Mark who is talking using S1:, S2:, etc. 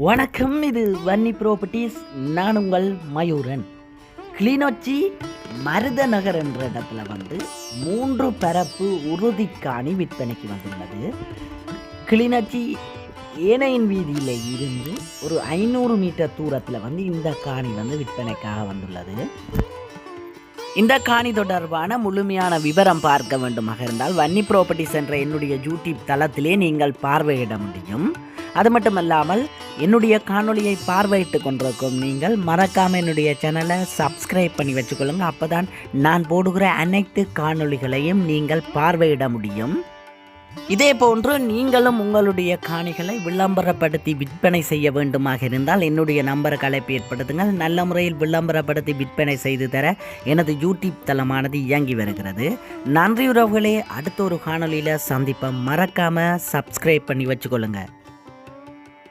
S1: வணக்கம் இது வன்னி ப்ராப்பர்ட்டிஸ் நான் உங்கள் மயூரன். கிளிநொச்சி மருதநகர் என்ற இடத்துல வந்து மூன்று பரப்பு உறுதிக்காணி விற்பனைக்கு வந்துள்ளது. கிளிநொச்சி ஏனையின் வீதியில் இருந்து ஒரு ஐநூறு மீட்டர் தூரத்தில் வந்து இந்த காணி வந்து விற்பனைக்காக வந்துள்ளது. இந்த காணி தொடர்பான முழுமையான விவரம் பார்க்க வேண்டுமாக இருந்தால் வன்னி ப்ராப்பர்ட்டிஸ் என்ற என்னுடைய யூடியூப் தளத்திலே நீங்கள் பார்வையிட முடியும். அது மட்டுமல்லாமல் என்னுடைய காணொளியை பார்வையிட்டு கொண்டிருக்கும் நீங்கள் மறக்காமல் என்னுடைய சேனலை சப்ஸ்கிரைப் பண்ணி வச்சுக்கொள்ளுங்க. அப்பதான் நான் போடுகிற அனைத்து காணொளிகளையும் நீங்கள் பார்வையிட முடியும். இதே போன்று நீங்களும் உங்களுடைய காணிகளை விளம்பரப்படுத்தி விற்பனை செய்ய வேண்டுமாக இருந்தால் என்னுடைய நம்பருக்கு அழைப்பு ஏற்படுத்துங்கள். நல்ல முறையில் விளம்பரப்படுத்தி விற்பனை செய்து தர எனது யூடியூப் தளமானது இயங்கி வருகிறது. நன்றி உறவுகளே அடுத்த ஒரு காணொளியில் சந்திப்போம். மறக்காமல் சப்ஸ்கிரைப் பண்ணி வச்சுக்கொள்ளுங்கள்